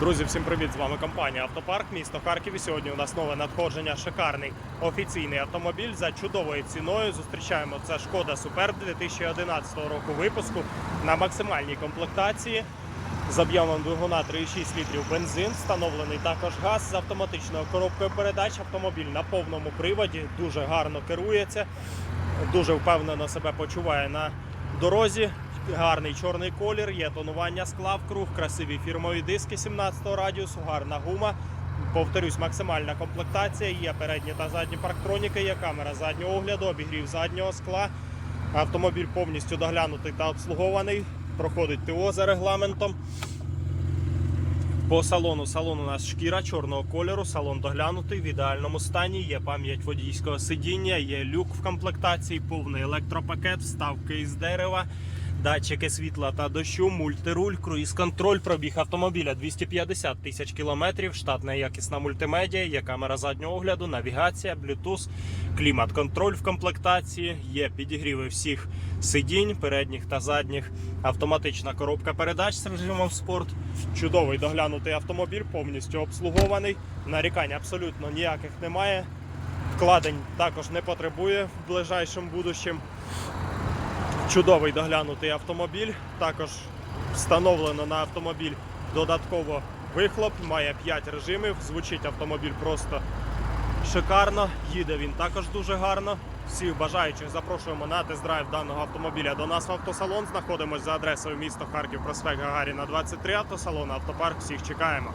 Друзі, всім привіт! З вами компанія Автопарк, місто Харків. І сьогодні у нас нове надходження. Шикарний офіційний автомобіль за чудовою ціною. Зустрічаємо це Шкода Суперб 2011 року випуску на максимальній комплектації. З об'ємом двигуна 3,6 літрів бензин, встановлений також газ з автоматичною коробкою передач. Автомобіль на повному приводі, дуже гарно керується, дуже впевнено себе почуває на дорозі. Гарний чорний колір, є тонування скла в круг, красиві фірмові диски 17 радіусу, гарна гума. Повторюсь, максимальна комплектація. Є передні та задні парктроніки, є камера заднього огляду, обігрів заднього скла. Автомобіль повністю доглянутий та обслугований. Проходить ТО за регламентом. По салону салон у нас шкіра чорного кольору, салон доглянутий в ідеальному стані. Є пам'ять водійського сидіння, є люк в комплектації, повний електропакет, вставки із дерева, датчики світла та дощу, мультируль, круїз-контроль, пробіг автомобіля 250 тисяч кілометрів, штатна якісна мультимедіа, є камера заднього огляду, навігація, Bluetooth, клімат-контроль в комплектації, є підігріви всіх сидінь, передніх та задніх, автоматична коробка передач з режимом спорт. Чудовий доглянутий автомобіль, повністю обслугований. Нарікань абсолютно ніяких немає. Вкладень також не потребує в ближайшому будущем. Чудовий доглянутий автомобіль. Також встановлено на автомобіль додатково вихлоп, має 5 режимів. Звучить автомобіль просто шикарно. Їде він також дуже гарно. Всіх бажаючих запрошуємо на тест-драйв даного автомобіля до нас в автосалон. Знаходимося за адресою місто Харків, проспект Гагаріна 23, автосалон Автопарк. Всіх чекаємо.